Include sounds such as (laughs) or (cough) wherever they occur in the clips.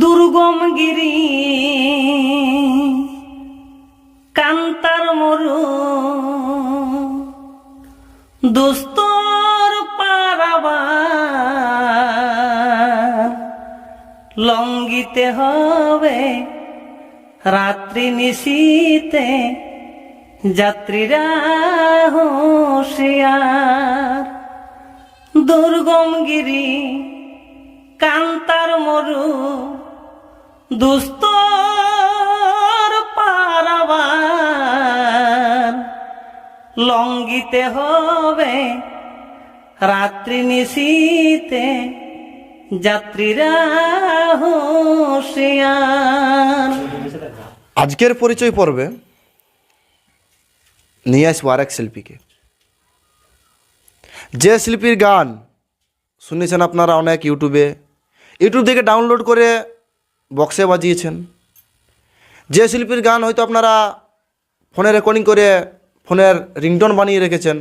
দুর্গম গিরি। কান্তার মরু। দুস্তর পারাবা। লঙ্গিতে হবে রাত্রি নিশীতে যাত্রীরা হুঁশিয়ার। দুর্গম গিরি, কান্তার মরু। দুস্তর পারাবার। লঙ্গিতে হবে, রাত্রি নিশীতে যাত্রীরা হুঁশিয়ার। আজকের পরিচয় পর্বে নিয়ে আসব আরেক শিল্পীকে। যে শিল্পীর গান শুনেছেন আপনারা অনেক ইউটিউবে, ইউটিউব থেকে ডাউনলোড করে বক্সে বাজিয়েছেন। যে শিল্পীর গান হয়তো আপনারা ফোনে রেকর্ডিং করে ফোনের রিংটোন বানিয়ে রেখেছেন,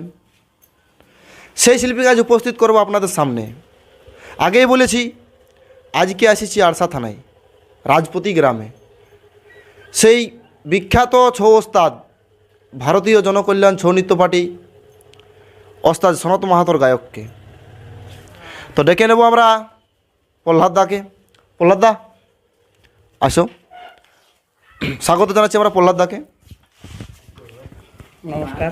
সেই শিল্পীকে আজ উপস্থিত করব আপনাদের সামনে। আগেই বলেছি, আজকে আসিছি আরসা থানায়, রাজপতি গ্রামে। সেই বিখ্যাত ছৌ ওস্তাদ, ভারতীয় জনকল্যাণ ছৌ নৃত্য পার্টি ওস্তাদ সনত মাহাতর গায়ককে। তো ডেকে নেব আমরা প্রহ্লাদ দাকে। প্রহ্লাদ দা আসো। স্বাগত জানাচ্ছি আমরা প্রহ্লাদ দাকে। নমস্কার।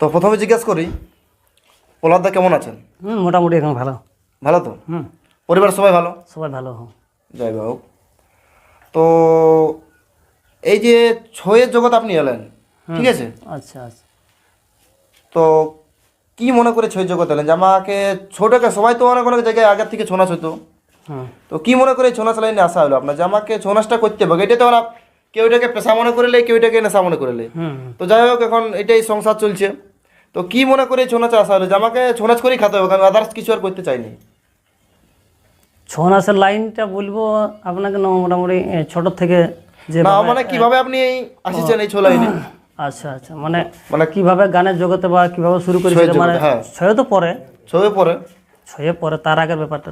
তো প্রথমে জিজ্ঞেস করি প্রহ্লাদ দা কেমন আছেন? হুম মোটামুটি এখন ভালো। ভালো তো? হুম। পরিবার সবাই ভালো? সবাই ভালো হোক জয় বাবু তো এই যে ছয়ের জগৎ আপনি এলেন ঠিক আছে? আচ্ছা আচ্ছা। তো কি মনে করে ছয় জগৎ এলেন? যে আমাকে ছোটকে সবাই তো অনেক অনেক জায়গায় আগের থেকে ছৌ নাচ হতো তো কি মনে করে ছৌ নাচ লাইনে আসা হলো আপনার? যে আমাকে ছৌ নাচটা করতে হবে। এটা তো কেউ এটাকে পেশা মনে করলে কেউ এটাকে নেশা মনে করলে। তো যাই হোক এখন এটাই সংসার চলছে। তো কি মনে করে ছৌ নাচে আসা হলো? যে আমাকে ছৌ নাচ করেই খাতে হবে কারণ আদার্স কিছু আর করতে চাইনি ছৌ নাচের লাইনটা বলব আপনাকে না মোটামুটি ছোট থেকে যে না মানে কীভাবে আপনি এই আসিছেন এই ছৌ লাইনে (clears throat) আচ্ছা আচ্ছা মানে মানে কীভাবে গানের জগতে বা কীভাবে শুরু করেছিল মানে হ্যাঁ। ছয়ে তো পরে। ছয়ে পরে? ছয়ে পরে তার আগের ব্যাপারটা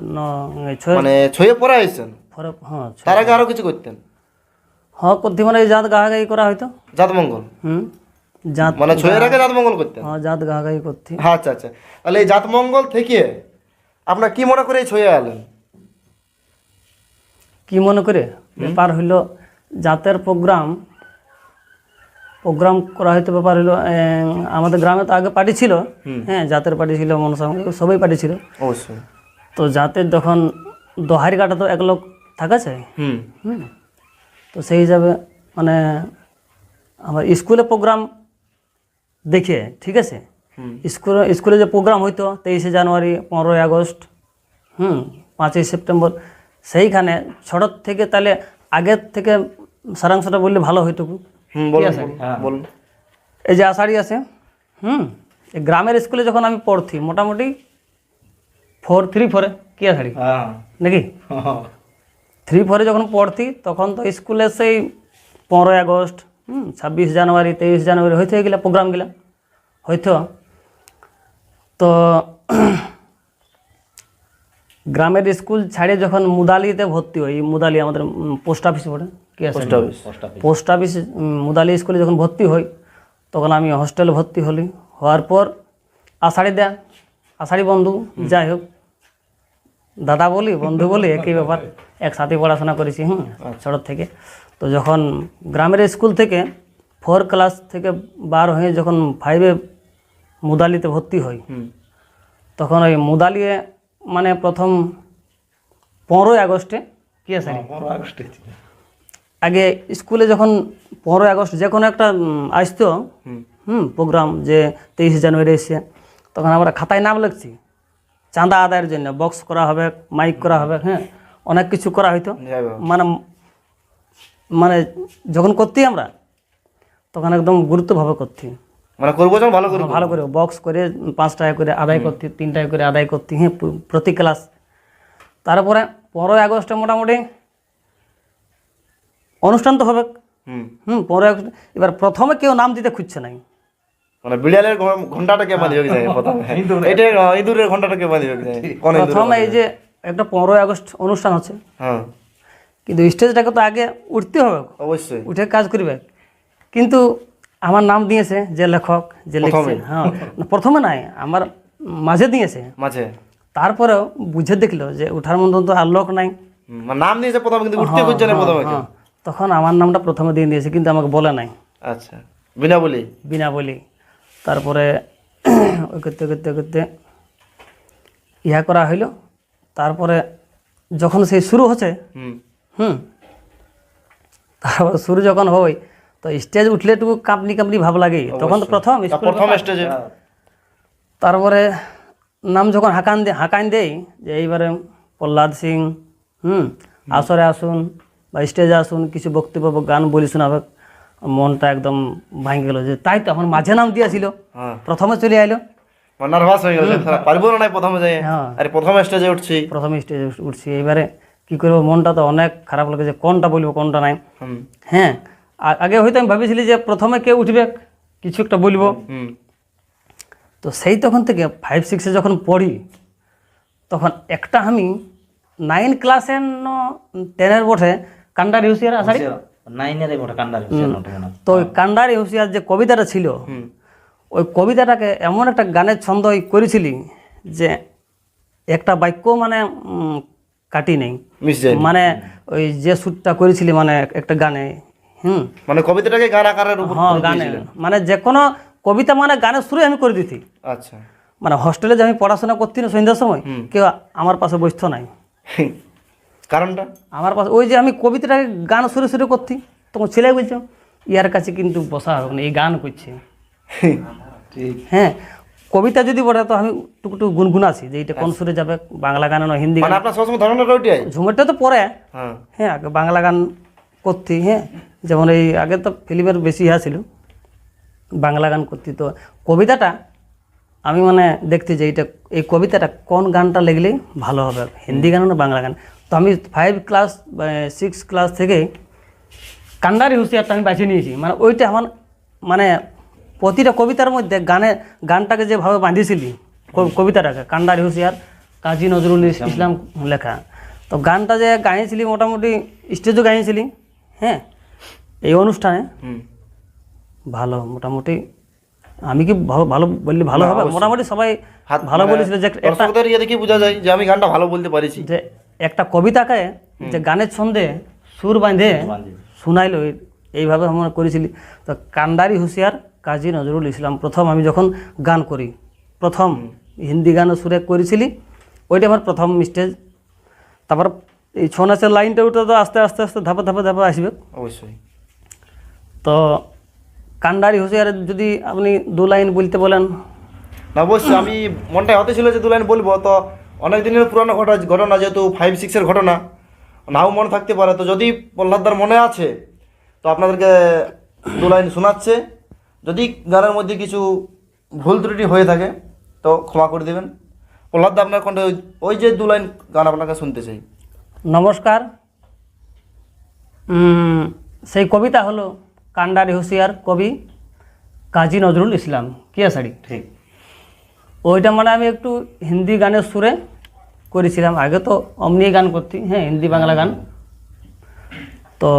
ছয়ে মানে ছয়ে পরে আইছেন? পরে হ্যাঁ তার আগে আরও কিছু করতেন? হ্যাঁ করতে মানে এই জাত গাহাগাহি করা হয়তো জাতমঙ্গল হুম জাত মানে ছয়ের আগে জাতমঙ্গল করতেন? হ্যাঁ জাত গাহাগাহি করতে। আচ্ছা আচ্ছা। তাহলে এই জাতমঙ্গল থেকে আপনার কি মনে করে ছয়ে এলেন কি মনে করে? ব্যাপার হইল জাতের প্রোগ্রাম প্রোগ্রাম করা হয়তো ব্যাপার হলো আমাদের গ্রামে তো আগে পার্টি ছিল। হ্যাঁ জাতের পার্টি ছিল মনসা সবাই পার্টি ছিল। অবশ্যই। তো জাতের যখন দোহারি কাটা তো এক লোক থাকা চাই হুম। তো সেই হিসাবে মানে আমার স্কুলে প্রোগ্রাম দেখে ঠিক আছে। স্কুলে স্কুলে যে প্রোগ্রাম হইতো তেইশে জানুয়ারি পনেরোই আগস্ট হুম পাঁচই সেপ্টেম্বর সেইখানে ছোট থেকে তাহলে আগের থেকে সারাংশটা বললে ভালো হইতো হুম বলুন এই যে আষাঢ়ি আছে হুম এই গ্রামের স্কুলে যখন আমি পড়ছি মোটামুটি ফোর থ্রি ফোরে কি আষাঢ়ি? নাকি? (laughs) থ্রি ফোরে যখন পড়তি তখন তো স্কুলে সেই পনেরোই আগস্ট হুম ছাব্বিশ জানুয়ারি তেইশ জানুয়ারি হইতে গেলে প্রোগ্রামগুলা হয়তো তো গ্রামের স্কুল ছাড়িয়ে যখন মুদালিতে ভর্তি হই মুদালি আমাদের পোস্ট অফিস পড়ে কি আছে? Post office post office. মুদালি স্কুলে যখন ভর্তি হই তখন আমি হস্টেলে ভর্তি হলি। হওয়ার পর আষাঢ়ি দেয়া আষাঢ়ি বন্ধু যাই হোক দাদা বলি বন্ধু বলি একই ব্যাপার একসাথে পড়াশোনা করেছি হুম ছোটোর থেকে। তো যখন গ্রামের স্কুল থেকে ফোর ক্লাস থেকে বার হয়ে যখন ফাইভে মুদালিতে ভর্তি হই তখন ওই মুদালিয়ে মানে প্রথম পনেরোই আগস্টে কি আছে? আগে স্কুলে যখন পনেরোই আগস্ট যে কোনো একটা আসতো হুম। হুম প্রোগ্রাম যে তেইশে জানুয়ারি এসে তখন আমরা খাতায় নাম লিখছি। চাঁদা আদায়ের জন্য বক্স করা হবে মাইক করা হবে হ্যাঁ অনেক কিছু করা হইতো। মানে মানে যখন করতি আমরা তখন একদম গুরুত্বভাবে করতি। মানে করব যখন ভালো করব। ভালো করে বক্স করে পাঁচ টাকা করে আদায় করতি তিন টাকা করে আদায় করতি হ্যাঁ প্রতি ক্লাস তারপরে পনেরোই আগস্টে মোটামুটি অনুষ্ঠান তো হবে। হুম। হুম পনেরোই আগস্ট এবার প্রথমে কেউ নাম দিতে খুঁজছে নাই। মানে বিড়ালের ঘন্টাটা কে বাঁধিবে যায় (laughs) প্রথমে। এটা ইঁদুরের। ঘন্টাটা কে বাঁধিবে যায় প্রথমে এই যে একটা পনেরোই আগস্ট অনুষ্ঠান হচ্ছে। হ্যাঁ। কিন্তু স্টেজটাকে তো আগে উঠতে হবে। অবশ্যই। উঠে কাজ করবে। কিন্তু আমার নাম দিয়েছে যে লেখক যে লিখছে। হ্যাঁ প্রথমে নাই আমার মাঝে দিয়েছে। মাঝে? তারপরেও বুঝে দেখল যে উঠার মতন তো আর লোক নাই। মানে নাম দিয়েছে প্রথমে কিন্তু উঠতে খুঁজছে না প্রথমে হ্যাঁ, তখন আমার নামটা প্রথমে দিয়ে দিয়েছে কিন্তু আমাকে বলে নাই। আচ্ছা। বিনা বলি? বিনা বলি। তারপরে ওই করতে করতে করতে ইহা করা হইল। তারপরে যখন সেই শুরু হচ্ছে হুম। হুম তারপর শুরু যখন হয় তো স্টেজ উঠলে একটু কাঁপনি কাঁপনি ভাব লাগে। তখন তো প্রথম প্রথম স্টেজে তারপরে নাম যখন হাঁকান দে হাঁকান দেই যে এইবারে প্রহ্লাদ সিং হুম আসরে আসুন বা স্টেজে আসুন কিছু বক্তব্য গান বলি শোনাবে মনটা একদম ভাঙে গেল। যে তাই তো এখন মাঝে নাম দিয়েছিল। হ্যাঁ। প্রথমে চলে আইলো। মানে নার্ভাস হয়ে গেল পারব না প্রথমে যাই। হ্যাঁ। আরে প্রথম স্টেজে উঠছি। প্রথমে স্টেজে উঠছি। এবারে কি করব মনটা তো অনেক খারাপ লাগে যে কোনটা বলব কোনটা নাই। হ্যাঁ। আগে হয়তো আমি ভাবেছিলি যে প্রথমে কে উঠবে কিছু একটা বলব। তো সেই তখন থেকে ফাইভ সিক্সে যখন পড়ি তখন একটা আমি নাইন ক্লাসের ন টেনের বটে কান্ডার মোটা কান্ডার মনে তো ওই কান্ডার হুঁশিয়ার যে কবিতাটা ছিল ওই কবিতাটাকে এমন একটা গানের ছন্দ করেছিলি যে একটা বাক্য মানে কাটি নেই। মানে ওই যে শ্যুটটা করেছিলি মানে একটা গানে হুম। মানে কবিতাটাকে গান আকারের উপর হ্যাঁ গানে। মানে যে কোনো কবিতা মানে গানের শুরু আমি করে দিতি আচ্ছা। মানে হোস্টেলে যে আমি পড়াশোনা করতি না সন্ধ্যার সময় কেউ আমার পাশে বসত নাই। কারণটা? আমার পাশে ওই যে আমি কবিতাটাকে গান শুরু শুরু করতি তখন ছেলে বলছো ইয়ার কাছে কিন্তু বসা হবে না এই গান করছে। হ্যাঁ কবিতা যদি বলে তো আমি টুকটুক গুনগুনাছি যে এটা কোন সুরে যাবে বাংলা গানে না হিন্দি গান। মানে আপনার সবসময় ধারণাটা ওইটাই ঝুমেরটা তো পরে হ্যাঁ। হ্যাঁ বাংলা গান করতি হ্যাঁ। যেমন এই আগে তো ফিল্মের বেশি ইহা ছিল বাংলা গান করতি। তো কবিতাটা আমি মানে দেখতে যে এইটা এই কবিতাটা কোন গানটা লিখলে ভালো হবে? হিন্দি গান না বাংলা গান? তো আমি ফাইভ ক্লাস সিক্স ক্লাস থেকে কান্ডারি হুঁশিয়ারটা আমি বাছিয়ে নিয়েছি। মানে ওইটা আমার মানে প্রতিটা কবিতার মধ্যে গানে গানটাকে যেভাবে বাঁধিয়েছিলি কবিতাটাকে কান্ডারি হুঁশিয়ার কাজী নজরুল ইস- ইসলাম লেখা। তো গানটা যে গাইছিলি মোটামুটি স্টেজও গাইছিলি হ্যাঁ? এই অনুষ্ঠানে ভালো মোটামুটি আমি কি ভালো ভালো বললি ভালো হবে? মোটামুটি সবাই ভালো মানে বলেছিল যে একটা ইয়ে দেখে বোঝা যায় যে আমি গানটা ভালো বলতে পারিছি। যে একটা কবিতাকে যে গানের ছন্দে সুর বাঁধে শুনাইলো এই- এইভাবে আমরা করেছিলি। তো কান্ডারি হুঁশিয়ার কাজী নজরুল ইসলাম প্রথম আমি যখন গান করি প্রথম হিন্দি গান সুরে করেছিলি ওইটা আমার প্রথম স্টেজ। তারপর এই ছৌ নাচের লাইনটা ওটা তো আস্তে আস্তে আস্তে ধাপে ধাপে ধাপে আসবে। অবশ্যই। তো কান্ডারি হুঁশিয়ার যদি আপনি দু লাইন বলতে বলেন। না অবশ্যই আমি মনটায় হতে ছিল যে দু লাইন বলব। তো অনেক দিনের পুরানো ঘটনা ঘটনা যেহেতু ফাইভ সিক্সের ঘটনা নাও মনে থাকতে পারে। তো যদি প্রহ্লাদদার মনে আছে তো আপনাদেরকে দু লাইন শোনাচ্ছে। যদি গানের মধ্যে কিছু ভুল ত্রুটি হয়ে থাকে তো ক্ষমা করে দেবেন। প্রহ্লাদদা আপনার কণ্ঠে ওই- ওই যে দু লাইন গান আপনাকে শুনতে চাই। নমস্কার। সেই কবিতা হলো কান্ডারি হুঁশিয়ার কবি কাজী নজরুল ইসলাম। কি আষাঢ়ি ঠিক। ওইটা মানে আমি একটু হিন্দি গানের সুরে করেছিলাম। আগে তো অমনি গান করতি হ্যাঁ হিন্দি বাংলা গান। তো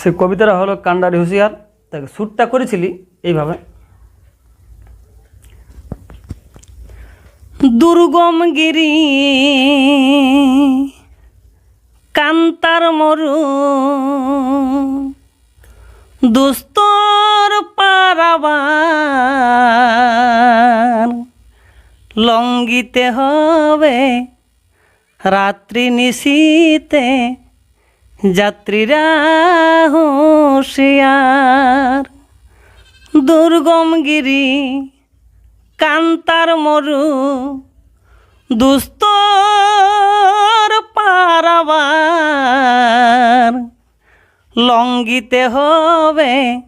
সেই কবিতাটা হলো কান্ডারি হুঁশিয়ার। তাকে সুরটা করেছিলি এইভাবে। দুর্গম গিরি কান্তার মরু দুস্তর পারাবার। লঙ্গিতে হবে রাত্রি নিশীতে যাত্রীরা হুঁশিয়ার। দুর্গম গিরি কান্তার মরু দুস্তর লঙ্গিতে হবে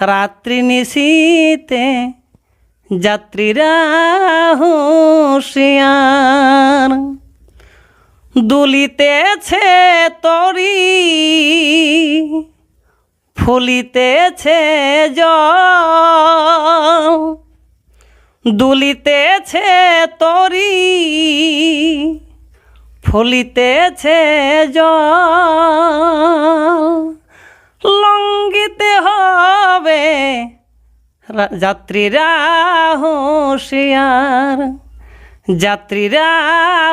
রাত্রি নিশীতে যাত্রীরা হুঁশিয়ার। দুলিতেছে তরি ফুলিতেছে জল। দুলিতেছে তরি ফুলিতেছে জল। লঙ্গিতে হবে যাত্রীরা হুঁশিয়ার যাত্রীরা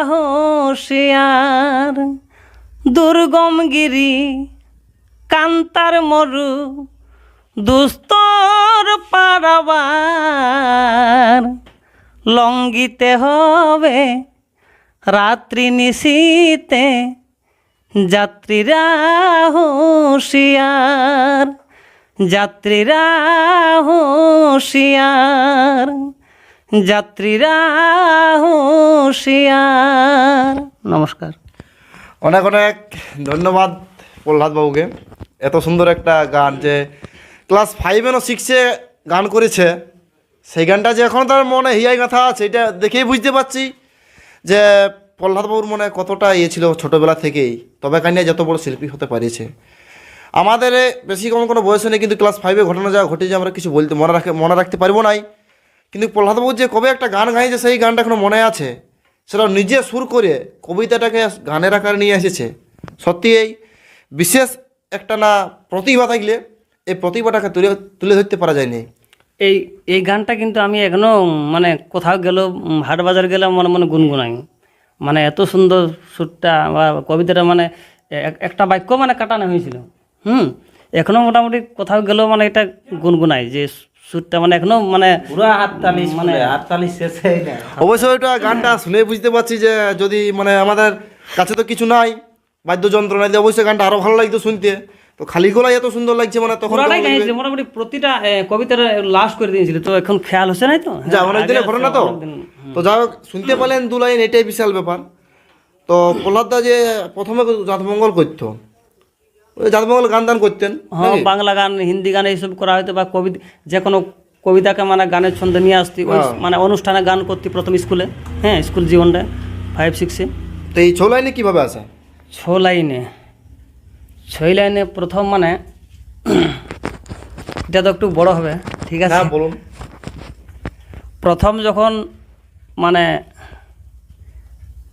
হুঁশিয়ার। দুর্গম গিরি, কান্তার মরু, দুস্তর পারাবার। লঙ্গিতে হবে রাত্রি নিশীতে যাত্রীরা হুঁশিয়ার যাত্রীরা হুঁশিয়ার যাত্রীরা হুঁশিয়ার। নমস্কার। অনেক অনেক ধন্যবাদ প্রহ্লাদ বাবুকে এত সুন্দর একটা গান যে ক্লাস ফাইভ এনও সিক্সে গান করেছে। সেই গানটা যে এখন তার মনে হিয়াই গাথা আছে, এটা দেখেই বুঝতে পারছি। যে প্রহ্লাদ বাবুর মনে কতটা ইয়ে ছিল ছোটোবেলা থেকেই? তবে কানিয়া যত বড় শিল্পী হতে পারিয়েছে। আমাদের বেশি কম কোনো বয়সে নেই, কিন্তু ক্লাস ফাইভে ঘটনা যা ঘটেছে আমরা কিছু বলতে মনে রাখে, মনে রাখতে পারব নাই। কিন্তু প্রহ্লাদ বাবু যে কবে একটা গান গাইছে, সেই গানটা এখনও মনে আছে। সেটা নিজে সুর করে কবিতাটাকে গানের আকারে নিয়ে এসেছে। সত্যি এই বিশেষ একটা না প্রতিভা থাকলে এই প্রতিভাটাকে তুলে তুলে ধরতে পারা যায়নি। এই এই গানটা কিন্তু আমি এখনও মানে কোথাও গেল হাট বাজার গেলাম মনে মনে গুনগুনাই। মানে এত সুন্দর সুরটা বা কবিতাটা মানে এক- একটা বাক্য মানে কাটানো হয়েছিল। হুম? এখনও মোটামুটি কোথাও গেলেও মানে এটা গুনগুনাই যে সুরটা মানে এখনও মানে পুরো হাততালি মানে হাততালি শেষে অবশ্যই ওইটা গানটা শুনে বুঝতে পারছি যে যদি মানে আমাদের কাছে তো কিছু নাই বাদ্যযন্ত্র নাই অবশ্যই গানটা আরও ভালো লাগতো শুনতে। তো খালি গলায় এত সুন্দর লাগছে মানে তখন পুরাটাই গাইছে মোটামুটি প্রতিটা কবিতার লাস্ট করে দিয়েছিল। তো এখন খেয়াল হচ্ছে নাই তো? যা অনেক দিনের ঘটনা তো? তো যা শুনতে পেলেন দু লাইন এটাই বিশাল ব্যাপার। তো প্রহ্লাদদা যে প্রথমে জাতমঙ্গল করতো জাতমঙ্গল গান দান করতেন হ্যাঁ বাংলা গান হিন্দি গান এইসব করা হয়তো বা কবি যে কোনো কবিতাকে মানে গানের ছন্দে নিয়ে আসতি ওই হ্যাঁ। মানে অনুষ্ঠানে গান করতি প্রথম স্কুলে হ্যাঁ স্কুল জীবনটা ফাইভ সিক্সে তো এই ছ লাইনে কীভাবে আসে? ছ লাইনে? ছয় লাইনে প্রথম মানে এটা তো একটু বড় হবে ঠিক আছে? বলুন। প্রথম যখন মানে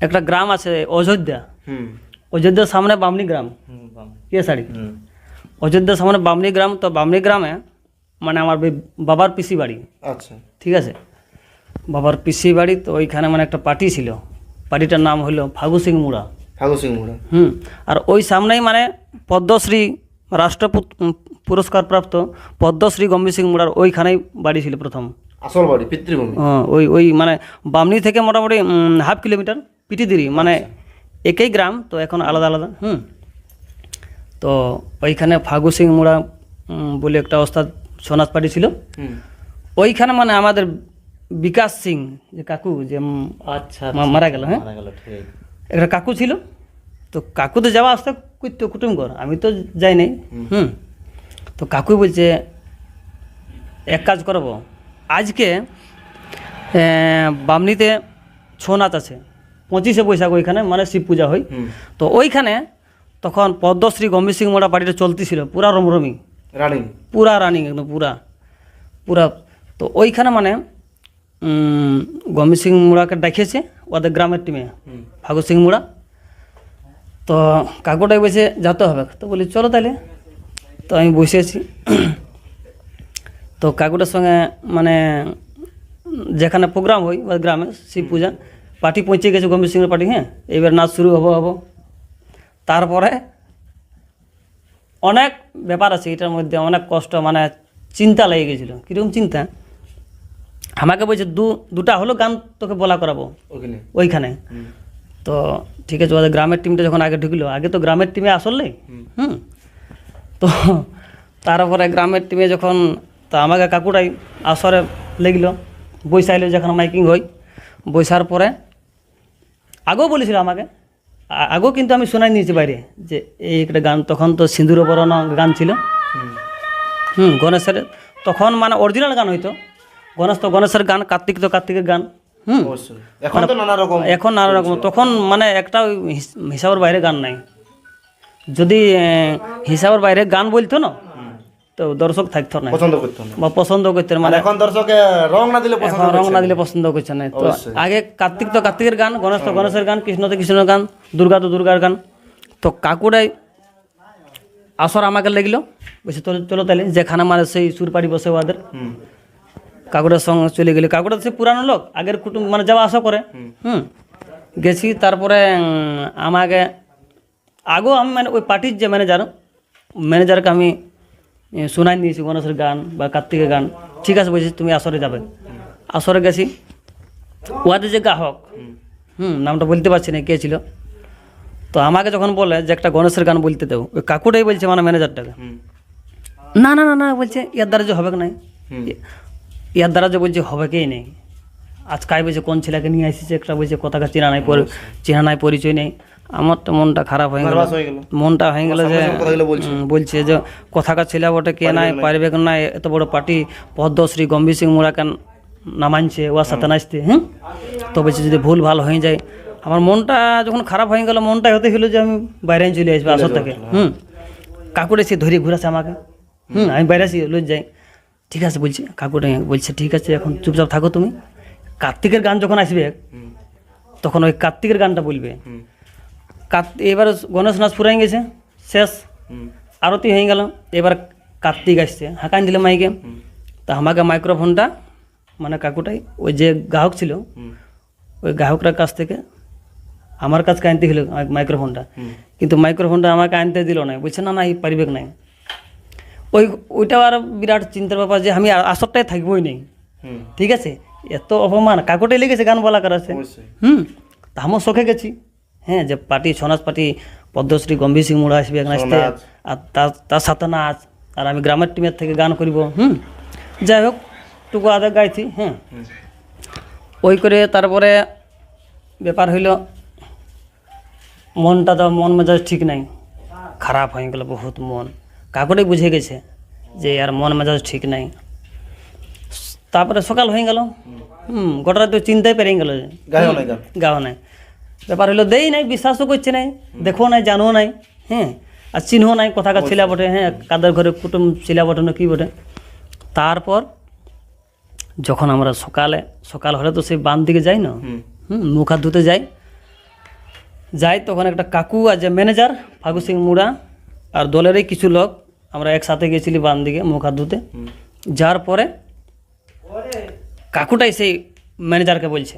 একটা গ্রাম আছে অযোধ্যা অযোধ্যার সামনে বামনি গ্রাম কে শাড়ি অযোধ্যার সামনে বামনি গ্রাম তো বামনি গ্রামে মানে আমার বাবার পিসি বাড়ি আচ্ছা। ঠিক আছে? বাবার পিসি বাড়ি তো ওইখানে মানে একটা পার্টি ছিল। পার্টিটার নাম হলো ফাগু সিং মুড়া হুম আর ওই সামনেই মানে পদ্মশ্রী রাষ্ট্র পুত- উম, পুরস্কার প্রাপ্ত পদ্মশ্রী গম্ভীর সিং মুড়ার ওইখানেই বাড়ি ছিল প্রথম। আসল বাড়ি পিতৃভূমি। হ্যাঁ, ওই ওই মানে বামনি থেকে মোটামুটি হাফ কিলোমিটার পিটিদিরি মানে একই গ্রাম তো এখন আলাদা আলাদা হুম। তো ওইখানে ফাগু সিং মুড়া বলে একটা ওস্তাদ সোনাজ পার্টি ছিল। ওইখানে মানে আমাদের বিকাশ সিং যে কাকু যে আচ্ছা। মারা গেল হ্যাঁ? মারা গেল ঠিক। একটা কাকু ছিল। তো কাকু তো যাওয়া আসতে করতো কুটুম ঘর আমি তো যাই নাই। হুম। তো কাকু বলছে এক কাজ করব। আজকে বামনিতে ছৌ নাচ আছে। পঁচিশে বৈশাখ ওইখানে মানে শিব পূজা হয়। তো ওইখানে তখন পদ্মশ্রী গম্ভীর সিং মোড়া পার্টিটা চলতেছিল পুরা রমরমি। রানিং। পুরা রানিং একদম পুরা। পুরা তো ওইখানে মানে গম্ভীর সিং মোড়াকে ডাকিয়েছে ওদের গ্রামের টিমে হুম ফাগু সিং মুড়া তো কাকুটাই বসে যেতে হবে। তো বলি চলো তাহলে তো আমি বসে আছি। তো কাকুটার সঙ্গে মানে যেখানে প্রোগ্রাম হয় ওই গ্রামে শিব পূজা পার্টি পৌঁছে গেছে গম্ভীর সিংয়ের পার্টি হ্যাঁ? এবার নাচ শুরু হব হব। তারপরে অনেক ব্যাপার আছে এটার মধ্যে অনেক কষ্ট মানে চিন্তা লেগে গেছিল। কীরকম চিন্তা? আমাকে বলছে দু দুটা হলো গান তোকে বলা করাবো। ওইখানে। তো ঠিক আছে ওদের গ্রামের টিমটা যখন আগে ঢুকলো আগে তো গ্রামের টিমে আসলে হুম। তো তারপরে গ্রামের টিমে যখন তো আমাকে কাকুটাই আসরে লেগলো বৈশাইলো যখন মাইকিং হয় বৈশার পরে আগেও বলেছিল আমাকে আগেও কিন্তু আমি শোনাই নিয়েছি বাইরে যে এই একটা গান তখন তো সিঁদুর বরণ গান ছিল। হুম। গণেশের তখন মানে অরিজিনাল গান হইতো। গণেশ তো গণেশের গান কার্তিক তো কার্তিকের গান। হুম। এখন তো নানা রকম এখন নানা রকম তখন মানে একটা হিসাবের বাইরে গান নাই। যদি হিসাবের বাইরে গান বলতো না তো দর্শক থাকতো না। পছন্দ করতো না। বা পছন্দ করতে মানে এখন দর্শকে রং না দিলে পছন্দ রং না। দিলে পছন্দ করছে না। তো আগে কার্তিক তো কার্তিকের গান গণেশ তো গণেশের গান কৃষ্ণ তো কৃষ্ণের গান দুর্গা তো দুর্গার গান। তো কাকুরাই আসর আমাকে লাগল। বলছে চলো চলো তাহলে যেখানে মানে সেই সুরপাড়ি বসে ওদের হুম কাকুরের সঙ্গে চলে গেলি কাকুরা তো সে পুরানো লোক আগের কুটুম মানে যাওয়া আসা করে। হুম। গেছি তারপরে আমাকে আগেও আমি মানে ওই পার্টির যে ম্যানেজার ম্যানেজারকে আমি শোনাই দিয়েছি গণেশের গান বা কার্তিকের গান। ঠিক আছে বলছি তুমি আসরে যাবে। আসরে গেছি ওয়াদের যে গ্রাহক হুম। নামটা বলতে পারছি না কে ছিল। তো আমাকে যখন বলে যে একটা গণেশের গান বলতে দেবো ওই কাকুটাই বলছে মানে ম্যানেজারটাকে। না না না না বলছে ইয়ার দ্বারা যে হবে হুম। ইয়ার দ্বারা যে বলছে হবে কেই নেই। আজ কাই বলছে কোন ছেলেকে নিয়ে আসিছে একটা বলছে কথাটা চেনা নাই চেনা নাই পরিচয় নেই। আমার তো মনটা খারাপ হয়ে গেল। হয়ে মনটা হয়ে গেল যে বলছে। যে কথাকার ছেলে বটে কে নাই পারবে কি না এত বড় পার্টি পদ্মশ্রী গম্ভীর সিং মুরাকান নামানছে ওর সাথে নাচতে হুম? তো বলছে যদি ভুল ভালো হয়ে যায়। আমার মনটা যখন খারাপ হয়ে গেল মনটা হতে হলো যে আমি বাইরে চলে আসব আসর থেকে হুম? কাকুরে সে ধরে ঘুরাছে আমাকে হুম? আমি বাইরে আসি লজ যাই ঠিক আছে বলছি কাকুরে বলছে, ঠিক আছে, এখন চুপচাপ থাকো তুমি। কার্তিকের গান যখন আসবে, তখন ওই কার্তিকের গানটা বলবে। এবার গণেশ নাচ ফুরাই গেছে, শেষ। আরতি হয়ে গেল, এবার কার্তিক আসছে। হাঁকান দিলে মাইকে। তা আমাকে মাইক্রোফোনটা মানে কাকুটাই, ওই যে গ্রাহক ছিল, ওই গ্রাহকটার কাছ থেকে আমার কাছকে আনতে হলো মাইক্রোফোনটা। কিন্তু মাইক্রোফোনটা আমাকে আনতে দিল না বলছে, না না, এই পারিবে নাই। ওই ওইটাও আর বিরাট চিন্তার ব্যাপার যে আমি আসরটাই থাকবোই নেই। হুম। ঠিক আছে? এত অপমান। কাকটে লেগেছে গান বলা করাছে অবশ্যই। হুম? তা আমিও শখে গেছি। হ্যাঁ যে পার্টি ছনাস পার্টি পদ্মশ্রী গম্ভীর সিং মুড়া আসবে নাচতে নাচ। আর তার তার সাথে নাচ আর আমি গ্রামের টিমের থেকে গান করিব হুম? যাই হোক টুকু আদা গাইছি হ্যাঁ। ওই করে তারপরে ব্যাপার হইল মনটা তো মন মেজাজ ঠিক নাই। খারাপ হয়ে গেল বহুত মন। কাকুরে বুঝে গেছে যে আর মন মেজাজ ঠিক নাই। তারপরে সকাল হয়ে গেল। হুম গোটা তো চিন্তাই পেরে গেল গাও নাই ব্যাপার হলো দেই নাই বিশ্বাসও করছে নাই দেখো নাই জানো নাই হ্যাঁ আর চিহ্নও নাই কোথাকার ছিলা বটে হ্যাঁ কাদের ঘরে কুটুম ছিলা বটে না কী বটে। তারপর যখন আমরা সকালে সকাল হলে তো সেই বান দিকে যাই না? হুম। হুম মুখ হাত ধুতে যাই। যাই তখন একটা কাকু আর যে ম্যানেজার ফাগু সিং মুড়া আর দলেরই কিছু লোক আমরা একসাথে গেছিলি বান দিকে মুখ হাত ধুতে যার পরে কাকুটাই সেই ম্যানেজারকে বলছে।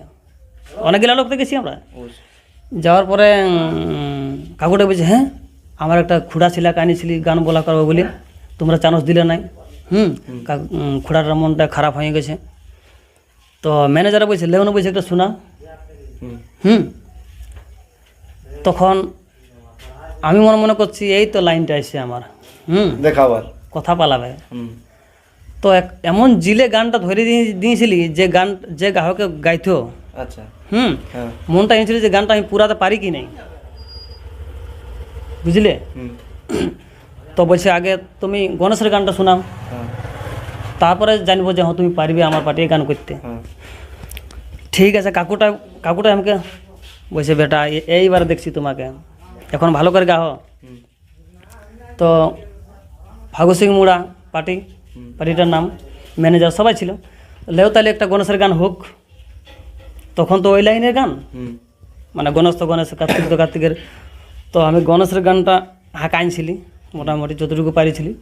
অনেকগুলা লোক তো গেছি আমরা। যাওয়ার পরে কাকুটা বলছে হ্যাঁ আমার একটা খুড়া ছিলা কানিছিলি গান বলা করব বলে। তোমরা চান্স দিলে নাই। হুম খুড়াটার মনটা খারাপ হয়ে গেছে। তো ম্যানেজার বলছে, লেওন বলছে, একটা শোনা। হুম হুম তখন আমি মনে মনে করছি, এই তো লাইনটা এসে আমার। হুম। দেখাবার। কথা পালাবে। হুম। তো এক- এমন জিলে গানটা ধরে দিয়ে দিয়েছিলি যে গান যে গ্রাহকে গাইতো। আচ্ছা। হুম। হ্যাঁ। মনটা এনেছিল যে গানটা আমি পুরাতে পারি কি নাই। বুঝলে? তো বলছে আগে তুমি গণেশের গানটা শোনাও। হ্যাঁ। তারপরে জানব যে হ্যাঁ তুমি পারবে আমার পার্টি গান করতে। হ্যাঁ। ঠিক আছে কাকুটা কাকুটা আমাকে বলছে বেটা এইবার দেখছি তোমাকে। এখন ভালো করে গাও। হুম। তো ফাগু সিং মুড়া পার্টি পার্টিটার নাম ম্যানেজার সবাই ছিল। লেও তাহলে একটা গণেশের গান হোক তখন তো ওই লাইনের গান। মানে গণেশ তো গণেশ কার্তিক তো কার্তিকের। তো আমি গণেশের গানটা হাঁকা আনছিলি মোটামুটি যতটুকু পারিছিলি।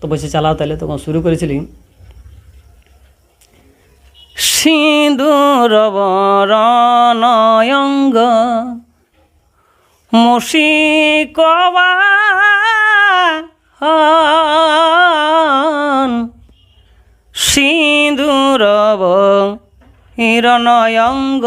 তো বসে চালাও তাহলে তখন শুরু করেছিলি। সিঁদুর বরণয়ঙ্গ মুশিকবা সিঁদুর হিরণয়ঙ্গ